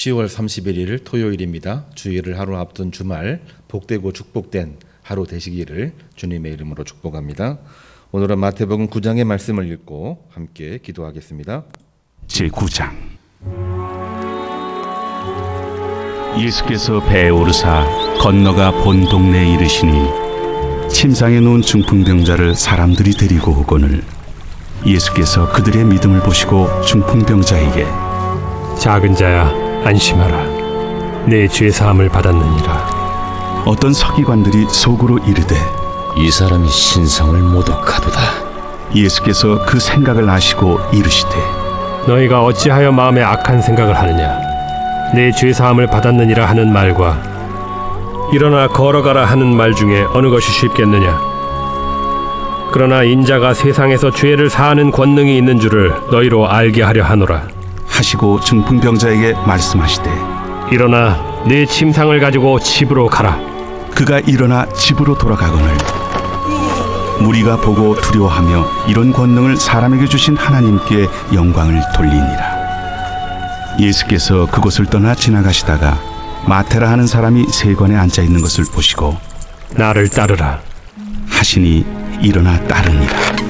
10월 31일 토요일입니다. 주일을 하루 앞둔 주말 복되고 축복된 하루 되시기를 주님의 이름으로 축복합니다. 오늘은 마태복음 9장의 말씀을 읽고 함께 기도하겠습니다. 제9장 예수께서 배에 오르사 건너가 본 동네에 이르시니 침상에 누운 중풍병자를 사람들이 데리고 오거늘 예수께서 그들의 믿음을 보시고 중풍병자에게 작은 자야 안심하라. 내 죄 사함을 받았느니라. 어떤 서기관들이 속으로 이르되 이 사람이 신성을 모독하도다. 예수께서 그 생각을 아시고 이르시되 너희가 어찌하여 마음에 악한 생각을 하느냐? 내 죄 사함을 받았느니라 하는 말과 일어나 걸어가라 하는 말 중에 어느 것이 쉽겠느냐? 그러나 인자가 세상에서 죄를 사하는 권능이 있는 줄을 너희로 알게 하려 하노라 하시고 중풍병자에게 말씀하시되 일어나 내 침상을 가지고 집으로 가라 그가 일어나 집으로 돌아가거늘 무리가 보고 두려워하며 이런 권능을 사람에게 주신 하나님께 영광을 돌리니라. 예수께서 그곳을 떠나 지나가시다가 마테라 하는 사람이 세관에 앉아 있는 것을 보시고 나를 따르라 하시니 일어나 따르니라.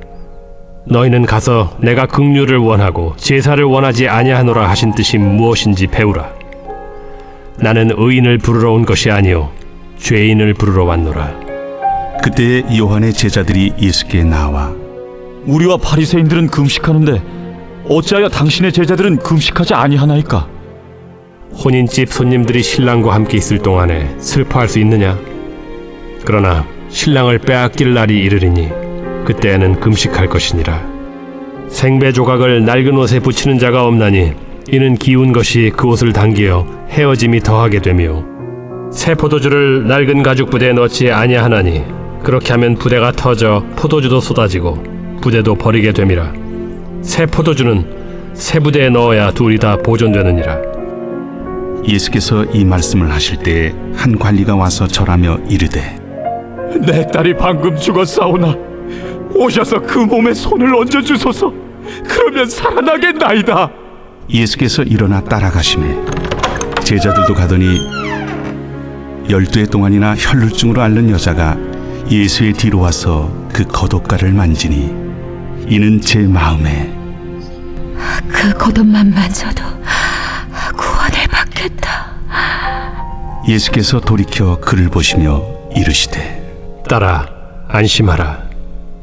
너희는 가서 내가 긍휼을 원하고 제사를 원하지 아니하노라 하신 뜻이 무엇인지 배우라. 나는 의인을 부르러 온 것이 아니요 죄인을 부르러 왔노라. 그때 요한의 제자들이 예수께 나와 우리와 바리새인들은 금식하는데 어찌하여 당신의 제자들은 금식하지 아니하나이까? 혼인집 손님들이 신랑과 함께 있을 동안에 슬퍼할 수 있느냐? 그러나 신랑을 빼앗길 날이 이르리니 그때에는 금식할 것이니라. 생배 조각을 낡은 옷에 붙이는 자가 없나니 이는 기운 것이 그 옷을 당기어 헤어짐이 더하게 되며 새 포도주를 낡은 가죽 부대에 넣지 아니하나니 그렇게 하면 부대가 터져 포도주도 쏟아지고 부대도 버리게 됨이라. 새 포도주는 새 부대에 넣어야 둘이 다 보존되느니라. 예수께서 이 말씀을 하실 때한 관리가 와서 절하며 이르되 내 딸이 방금 죽었사오나 오셔서 그 몸에 손을 얹어 주소서. 그러면 살아나겠나이다. 예수께서 일어나 따라가심에 제자들도 가더니 열두 해 동안이나 혈루증으로 앓는 여자가 예수의 뒤로 와서 그 겉옷가를 만지니 이는 제 마음에 그 겉옷만 만져도 구원을 받겠다. 예수께서 돌이켜 그를 보시며 이르시되 딸아 안심하라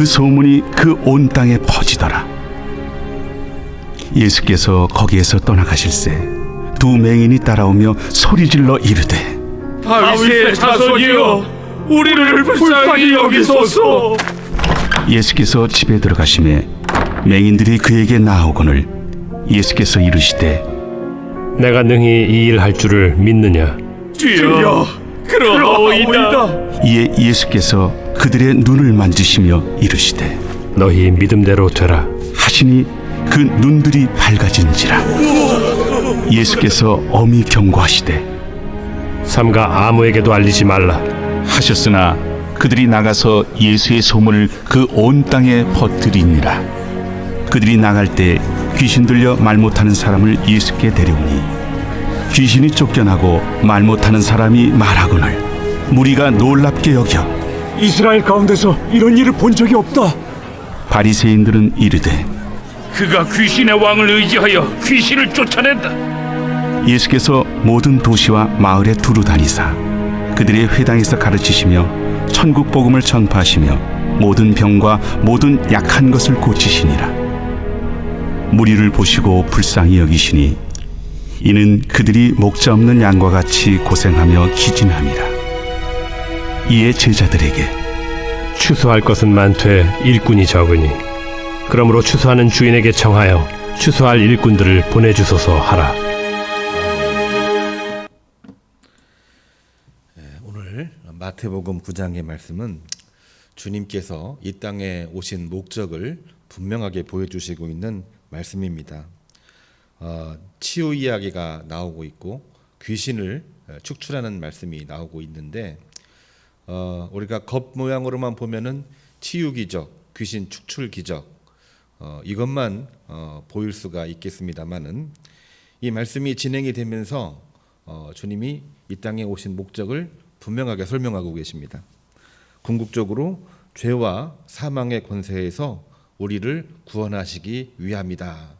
그 소문이 그 온 땅에 퍼지더라. 예수께서 거기에서 떠나가실새 두 맹인이 따라오며 소리질러 이르되 다윗의 자손이여, 우리를 불쌍히 여기소서. 예수께서 집에 들어가심에 맹인들이 그에게 나오거늘 예수께서 이르시되 내가 능히 이 일 할 줄을 믿느냐 주여, 그러하오이다. 이에 예수께서 그들의 눈을 만지시며 이르시되 너희 믿음대로 되라. 하시니 그 눈들이 밝아진지라. 예수께서 엄히 경고하시되 삼가 아무에게도 알리지 말라. 하셨으나 그들이 나가서 예수의 소문을 그 온 땅에 퍼뜨리니라. 그들이 나갈 때 귀신 들려 말 못하는 사람을 예수께 데려오니 귀신이 쫓겨나고 말 못하는 사람이 말하거늘 무리가 놀랍게 여겨 이스라엘 가운데서 이런 일을 본 적이 없다. 바리새인들은 이르되 그가 귀신의 왕을 의지하여 귀신을 쫓아낸다. 예수께서 모든 도시와 마을에 두루 다니사 그들의 회당에서 가르치시며 천국 복음을 전파하시며 모든 병과 모든 약한 것을 고치시니라. 무리를 보시고 불쌍히 여기시니 이는 그들이 목자 없는 양과 같이 고생하며 기진함이라. 이에 제자들에게 추수할 것은 많되 일꾼이 적으니 그러므로 추수하는 주인에게 청하여 추수할 일꾼들을 보내주소서 하라. 오늘 마태복음 9장의 말씀은 주님께서 이 땅에 오신 목적을 분명하게 보여주시고 있는 말씀입니다. 어, 치유 이야기가 나오고 있고 귀신을 어, 축출하는 말씀이 나오고 있는데 어, 우리가 겉 모양으로만 보면은 치유 기적, 귀신 축출 기적 어, 이것만 어, 보일 수가 있겠습니다만은 이 말씀이 진행이 되면서 어, 주님이 이 땅에 오신 목적을 분명하게 설명하고 계십니다. 궁극적으로 죄와 사망의 권세에서 우리를 구원하시기 위함이다.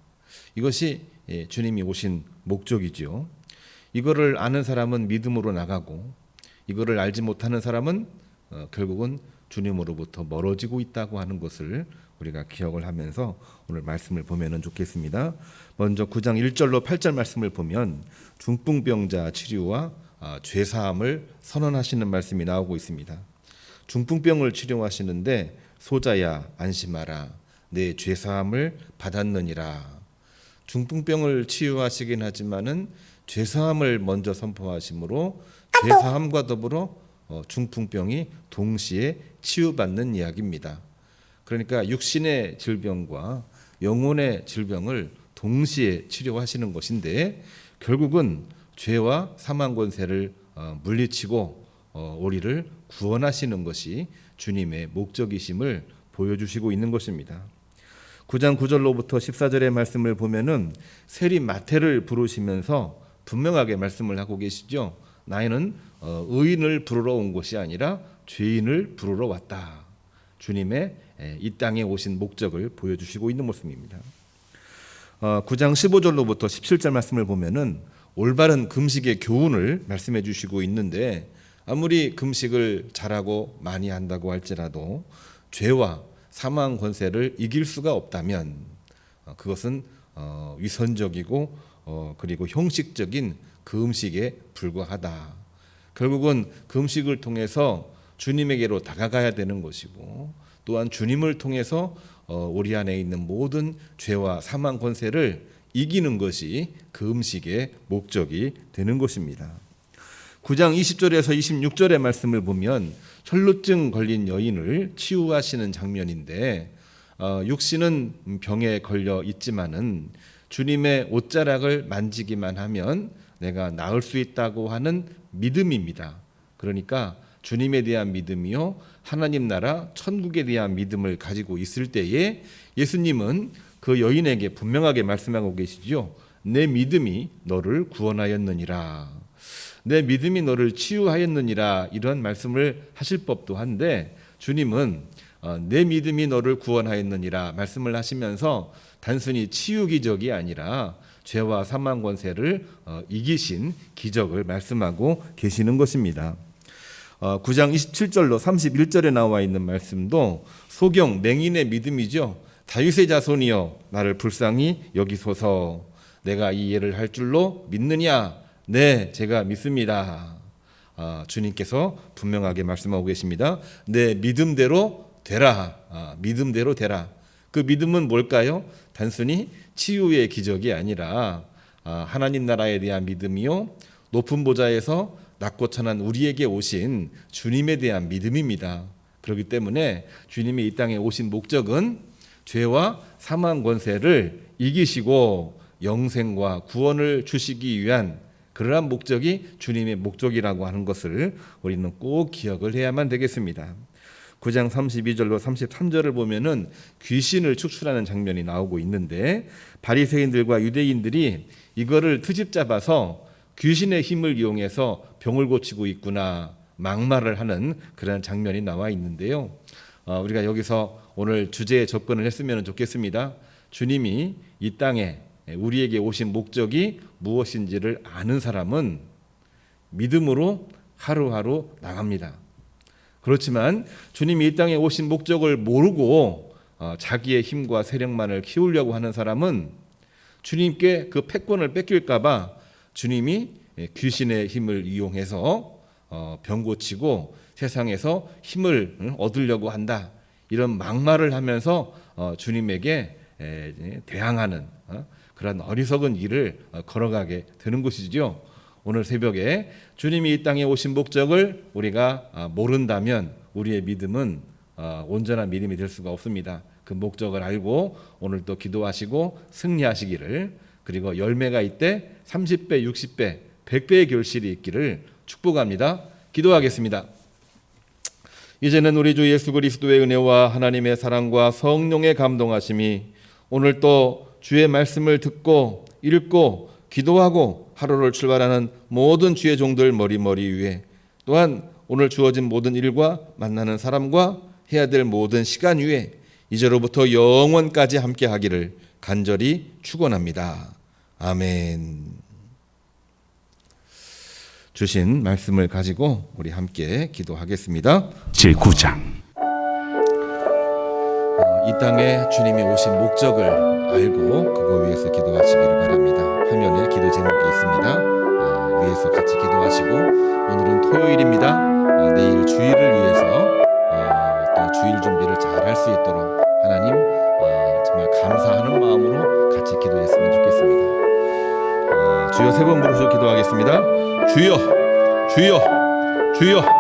이것이 예, 주님이 오신 목적이지요. 이거를 아는 사람은 믿음으로 나가고 이거를 알지 못하는 사람은 어, 결국은 주님으로부터 멀어지고 있다고 하는 것을 우리가 기억을 하면서 오늘 말씀을 보면은 좋겠습니다. 먼저 9장 1절로 8절 말씀을 보면 중풍병자 치료와 아, 죄 사함을 선언하시는 말씀이 나오고 있습니다. 중풍병을 치료하시는데 소자야 안심하라 내 죄 사함을 받았느니라. 중풍병을 치유하시긴 하지만은 죄 사함을 먼저 선포하심으로 죄 사함과 더불어 어, 중풍병이 동시에 치유받는 이야기입니다. 그러니까 육신의 질병과 영혼의 질병을 동시에 치료하시는 것인데 결국은 죄와 사망 권세를 어, 물리치고 어, 우리를 구원하시는 것이 주님의 목적이심을 보여주시고 있는 것입니다. 9장 9절로부터 14절의 말씀을 보면은 세리 마태를 부르시면서 분명하게 말씀을 하고 계시죠. 나이는 어, 의인을 부르러 온 것이 아니라 죄인을 부르러 왔다. 주님의 에, 이 땅에 오신 목적을 보여주시고 있는 모습입니다. 어, 9장 15절로부터 17절 말씀을 보면은 올바른 금식의 교훈을 말씀해 주시고 있는데 아무리 금식을 잘하고 많이 한다고 할지라도 죄와 사망 권세를 이길 수가 없다면 어, 그것은 어, 위선적이고 어, 그리고 형식적인 그 음식에 불과하다. 결국은 그 음식을 통해서 주님에게로 다가가야 되는 것이고 또한 주님을 통해서 어, 우리 안에 있는 모든 죄와 사망 권세를 이기는 것이 그 음식의 목적이 되는 것입니다. 9장 20절에서 26절의 말씀을 보면 혈루증 걸린 여인을 치유하시는 장면인데 어, 육신은 병에 걸려 있지만은 주님의 옷자락을 만지기만 하면 내가 나을 수 있다고 하는 믿음입니다. 그러니까 주님에 대한 믿음이요 하나님 나라 천국에 대한 믿음을 가지고 있을 때에 예수님은 그 여인에게 분명하게 말씀하고 계시죠. 내 믿음이 너를 구원하였느니라. 내 믿음이 너를 치유하였느니라 이런 말씀을 하실 법도 한데 주님은 어, 내 믿음이 너를 구원하였느니라 말씀을 하시면서 단순히 치유 기적이 아니라 죄와 사망 권세를 어, 이기신 기적을 말씀하고 계시는 것입니다. 어, 9장 27절로 31절에 나와 있는 말씀도 소경 맹인의 믿음이죠. 다윗의 자손이여 나를 불쌍히 여기소서. 내가 이 일을 할 줄로 믿느냐? 네, 제가 믿습니다. 아, 주님께서 분명하게 말씀하고 계십니다. 내 믿음대로 되라. 아, 믿음대로 되라. 그 믿음은 뭘까요? 단순히 치유의 기적이 아니라 아, 하나님 나라에 대한 믿음이요. 높은 보좌에서 낮고 천한 우리에게 오신 주님에 대한 믿음입니다. 그렇기 때문에 주님이 이 땅에 오신 목적은 죄와 사망 권세를 이기시고 영생과 구원을 주시기 위한 그러한 목적이 주님의 목적이라고 하는 것을 우리는 꼭 기억을 해야만 되겠습니다. 9장 32절로 33절을 보면은 귀신을 축출하는 장면이 나오고 있는데 바리새인들과 유대인들이 이거를 트집 잡아서 귀신의 힘을 이용해서 병을 고치고 있구나 막말을 하는 그런 장면이 나와 있는데요. 어, 우리가 여기서 오늘 주제에 접근을 했으면 좋겠습니다. 주님이 이 땅에 우리에게 오신 목적이 무엇인지를 아는 사람은 믿음으로 하루하루 나갑니다. 그렇지만 주님이 이 땅에 오신 목적을 모르고 어, 자기의 힘과 세력만을 키우려고 하는 사람은 주님께 그 패권을 뺏길까봐 주님이 예, 귀신의 힘을 이용해서 어, 병 고치고 세상에서 힘을 응, 얻으려고 한다 이런 막말을 하면서 어, 주님에게 에, 예, 대항하는 어, 그런 어리석은 일을 어, 걸어가게 되는 것이죠. 오늘 새벽에 주님이 이 땅에 오신 목적을 우리가 아, 모른다면 우리의 믿음은 어, 온전한 믿음이 될 수가 없습니다. 그 목적을 알고 오늘 또 기도하시고 승리하시기를 그리고 열매가 있대 30배, 60배, 100배의 결실이 있기를 축복합니다. 기도하겠습니다. 이제는 우리 주 예수 그리스도의 은혜와 하나님의 사랑과 성령의 감동하심이 오늘 또 주의 말씀을 듣고 읽고 기도하고 하루를 출발하는 모든 주의 종들 머리머리 위에 또한 오늘 주어진 모든 일과 만나는 사람과 해야 될 모든 시간 위에 이제로부터 영원까지 함께 하기를 간절히 축원합니다. 아멘. 주신 말씀을 가지고 우리 함께 기도하겠습니다. 제9장 어, 이 땅에 주님이 오신 목적을 알고 그거 위해서 기도하시기를 바랍니다. 화면에 기도 제목이 있습니다. 어, 위해서 같이 기도하시고 오늘은 토요일입니다. 어, 내일 주일을 위해서 어, 또 주일 준비를 잘 할 수 있도록 하나님 어, 정말 감사하는 마음으로 같이 기도했으면 좋겠습니다. 어, 주여 세 번 부르셔 기도하겠습니다. 주여, 주여, 주여.